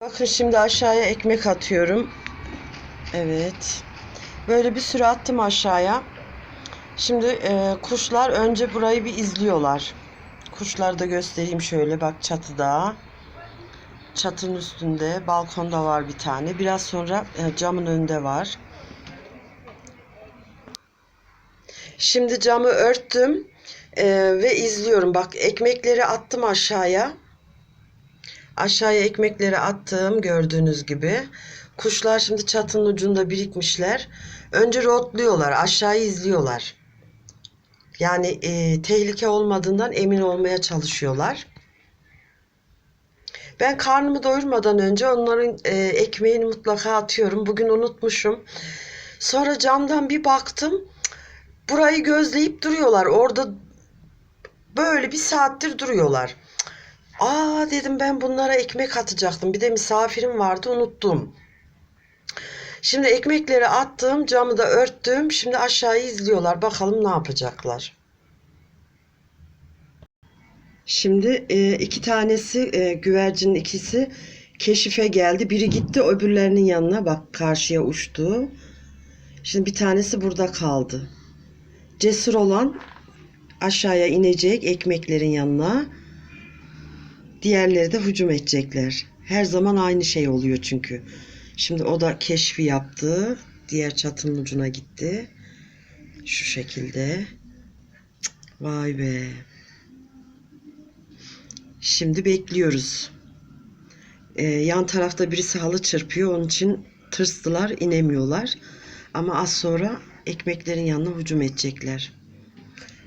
Bakın şimdi aşağıya ekmek atıyorum. Evet. Böyle bir sürü attım aşağıya. Şimdi e, kuşlar önce burayı bir izliyorlar. Kuşları da göstereyim şöyle bak çatıda. Çatının üstünde, balkonda var bir tane. Biraz sonra e, camın önünde var. Şimdi camı örttüm e, ve izliyorum. Bak ekmekleri attım aşağıya. Aşağıya ekmekleri attım gördüğünüz gibi. Kuşlar şimdi çatının ucunda birikmişler. Önce rotluyorlar, aşağıyı izliyorlar. Yani e, tehlike olmadığından emin olmaya çalışıyorlar. Ben karnımı doyurmadan önce onların e, ekmeğini mutlaka atıyorum. Bugün unutmuşum. Sonra camdan bir baktım. Burayı gözleyip duruyorlar. Orada böyle bir saattir duruyorlar. Aa dedim ben bunlara ekmek atacaktım. Bir de misafirim vardı unuttum. Şimdi ekmekleri attım, camı da örttüm. Şimdi aşağıyı izliyorlar. Bakalım ne yapacaklar. Şimdi e, iki tanesi e, güvercinin ikisi keşife geldi. Biri gitti öbürlerinin yanına bak karşıya uçtu. Şimdi bir tanesi burada kaldı. Cesur olan aşağıya inecek ekmeklerin yanına. Diğerleri de hücum edecekler. Her zaman aynı şey oluyor çünkü. Şimdi o da keşfi yaptı. Diğer çatının ucuna gitti. Şu şekilde. Vay be. Şimdi bekliyoruz. Ee, yan tarafta birisi halı çırpıyor. Onun için tırstılar, inemiyorlar. Ama az sonra ekmeklerin yanına hücum edecekler.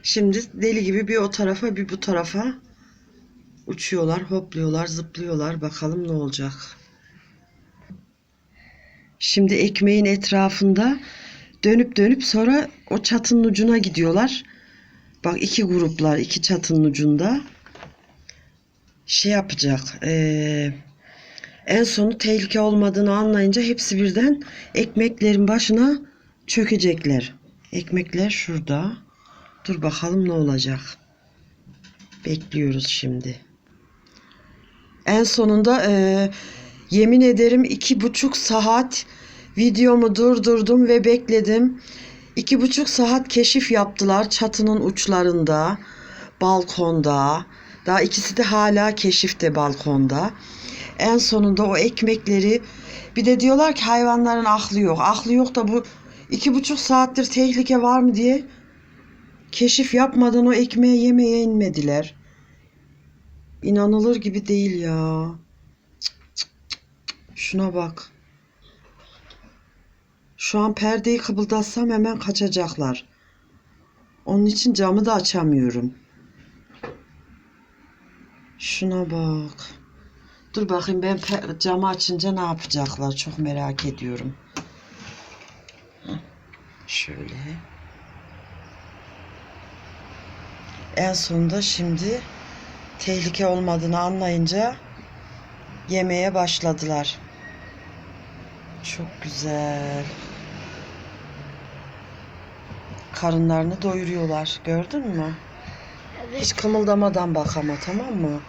Şimdi deli gibi bir o tarafa bir bu tarafa uçuyorlar, hopluyorlar, zıplıyorlar. Bakalım ne olacak. Şimdi ekmeğin etrafında dönüp dönüp sonra o çatının ucuna gidiyorlar. Bak iki gruplar, iki çatının ucunda şey yapacak. eee, en sonu tehlike olmadığını anlayınca hepsi birden ekmeklerin başına çökecekler. Ekmekler şurada. Dur bakalım ne olacak. Bekliyoruz şimdi. En sonunda eee, yemin ederim iki buçuk saat videomu durdurdum ve bekledim. İki buçuk saat keşif yaptılar çatının uçlarında, balkonda. Daha ikisi de hala keşifte balkonda. En sonunda o ekmekleri bir de diyorlar ki hayvanların aklı yok. Aklı yok da bu iki buçuk saattir tehlike var mı diye keşif yapmadan o ekmeği yemeye inmediler. İnanılır gibi değil ya. Şuna bak. Şu an perdeyi kıpıldatsam hemen kaçacaklar. Onun için camı da açamıyorum. Şuna bak. Dur bakayım ben camı açınca ne yapacaklar çok merak ediyorum. Şöyle. En sonunda şimdi tehlike olmadığını anlayınca yemeye başladılar. Çok güzel. Karınlarını doyuruyorlar. Gördün mü? Hiç kımıldamadan bak ama tamam mı?